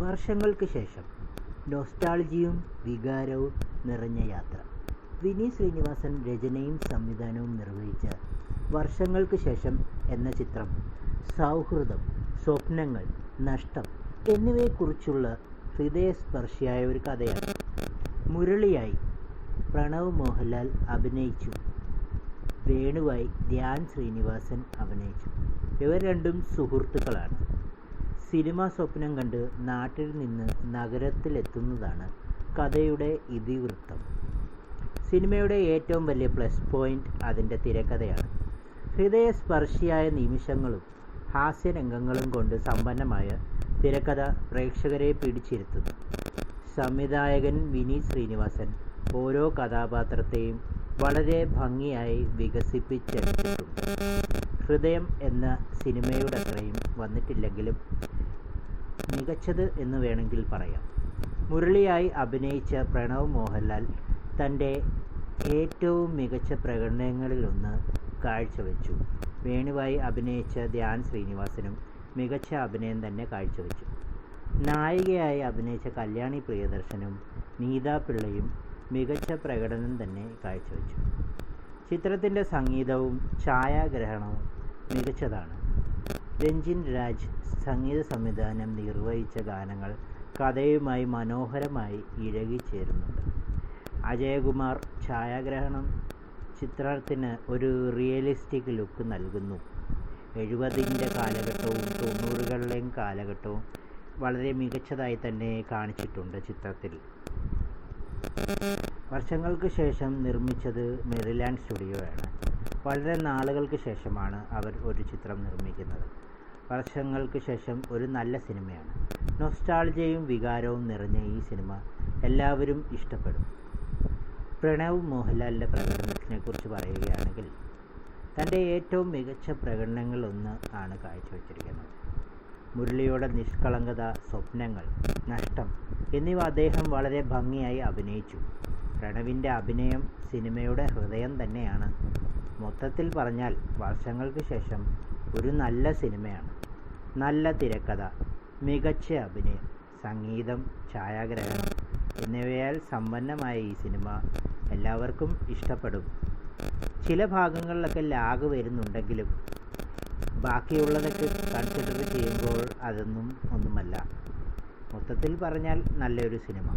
വർഷങ്ങൾക്ക് ശേഷം നോസ്റ്റാൾജിയും വികാരവും നിറഞ്ഞ യാത്ര. വിനി ശ്രീനിവാസൻ രചനയും സംവിധാനവും നിർവഹിച്ച വർഷങ്ങൾക്ക് ശേഷം എന്ന ചിത്രം സൗഹൃദം സ്വപ്നങ്ങൾ നഷ്ടം എന്നിവയെക്കുറിച്ചുള്ള ഹൃദയസ്പർശിയായ ഒരു കഥയാണ്. മുരളിയായി പ്രണവ് മോഹൻലാൽ അഭിനയിച്ചു. വേണുവായി ധ്യാൻ ശ്രീനിവാസൻ അഭിനയിച്ചു. ഇവർ രണ്ടും സുഹൃത്തുക്കളാണ്. സിനിമാ സ്വപ്നം കണ്ട് നാട്ടിൽ നിന്ന് നഗരത്തിലെത്തുന്നതാണ് കഥയുടെ ഇതിവൃത്തം. സിനിമയുടെ ഏറ്റവും വലിയ പ്ലസ് പോയിന്റ് അതിന്റെ തിരക്കഥയാണ്. ഹൃദയസ്പർശിയായ നിമിഷങ്ങളും ഹാസ്യരംഗങ്ങളും കൊണ്ട് സമ്പന്നമായ തിരക്കഥ പ്രേക്ഷകരെ പിടിച്ചിരുത്തുന്നു. സംവിധായകൻ വിനീത് ശ്രീനിവാസൻ ഓരോ കഥാപാത്രത്തെയും വളരെ ഭംഗിയായി വികസിപ്പിച്ചെടുത്തിട്ടുണ്ട്. ഹൃദയം എന്ന സിനിമയുടെ അത്രയും വന്നിട്ടില്ലെങ്കിലും മികച്ചത് എന്ന് വേണമെങ്കിൽ പറയാം. മുരളിയായി അഭിനയിച്ച പ്രണവ് മോഹൻലാൽ തന്റെ ഏറ്റവും മികച്ച പ്രകടനങ്ങളിലൊന്ന് കാഴ്ചവെച്ചു. വേണുവായി അഭിനയിച്ച ധ്യാൻ ശ്രീനിവാസനും മികച്ച അഭിനയം തന്നെ കാഴ്ചവെച്ചു. നായികയായി അഭിനയിച്ച കല്യാണി പ്രിയദർശനും നീതാ പിള്ളയും മികച്ച പ്രകടനം തന്നെ കാഴ്ചവെച്ചു. ചിത്രത്തിന്റെ സംഗീതവും ഛായാഗ്രഹണവും മികച്ചതാണ്. രഞ്ജിൻ രാജ് സംഗീത സംവിധാനം നിർവഹിച്ച ഗാനങ്ങൾ കഥയുമായി മനോഹരമായി ഇഴകിച്ചേരുന്നുണ്ട്. അജയകുമാർ ഛായാഗ്രഹണം ചിത്രത്തിന് ഒരു റിയലിസ്റ്റിക് ലുക്ക് നൽകുന്നു. എഴുപതിന്റെ കാലഘട്ടവും തൊണ്ണൂറുകളിലെയും കാലഘട്ടവും വളരെ മികച്ചതായി തന്നെ കാണിച്ചിട്ടുണ്ട് ചിത്രത്തിൽ. വർഷങ്ങൾക്ക് ശേഷം നിർമ്മിച്ചത് മെറിലാൻഡ് സ്റ്റുഡിയോയാണ്. വളരെ നാളുകൾക്ക് ശേഷമാണ് അവർ ഒരു ചിത്രം നിർമ്മിക്കുന്നത്. വർഷങ്ങൾക്ക് ശേഷം ഒരു നല്ല സിനിമയാണ്. നൊസ്റ്റാൾജിയയും വികാരവും നിറഞ്ഞ ഈ സിനിമ എല്ലാവരും ഇഷ്ടപ്പെടും. പ്രണവ് മോഹൻലാലിന്റെ പ്രകടനത്തിനെക്കുറിച്ച് പറയുകയാണെങ്കിൽ തന്റെ ഏറ്റവും മികച്ച പ്രകടനങ്ങളൊന്ന് ആണ് കാഴ്ചവെച്ചിരിക്കുന്നത്. മുരളിയുടെ നിഷ്കളങ്കത സ്വപ്നങ്ങൾ നഷ്ടം എന്നിവ അദ്ദേഹം വളരെ ഭംഗിയായി അഭിനയിച്ചു. പ്രണവിന്റെ അഭിനയം സിനിമയുടെ ഹൃദയം തന്നെയാണ്. മൊത്തത്തിൽ പറഞ്ഞാൽ വർഷങ്ങൾക്ക് ശേഷം ഒരു നല്ല സിനിമയാണ്. നല്ല തിരക്കഥ മികച്ച അഭിനയം സംഗീതം ഛായാഗ്രഹണം എന്നിവയാൽ സമ്പന്നമായ ഈ സിനിമ എല്ലാവർക്കും ഇഷ്ടപ്പെടും. ചില ഭാഗങ്ങളിലൊക്കെ ലാഗ് വരുന്നുണ്ടെങ്കിലും ബാക്കിയുള്ളതൊക്കെ കൺസിഡർ ചെയ്യുമ്പോൾ അതൊന്നും ഒന്നുമല്ല. മൊത്തത്തിൽ പറഞ്ഞാൽ നല്ലൊരു സിനിമ.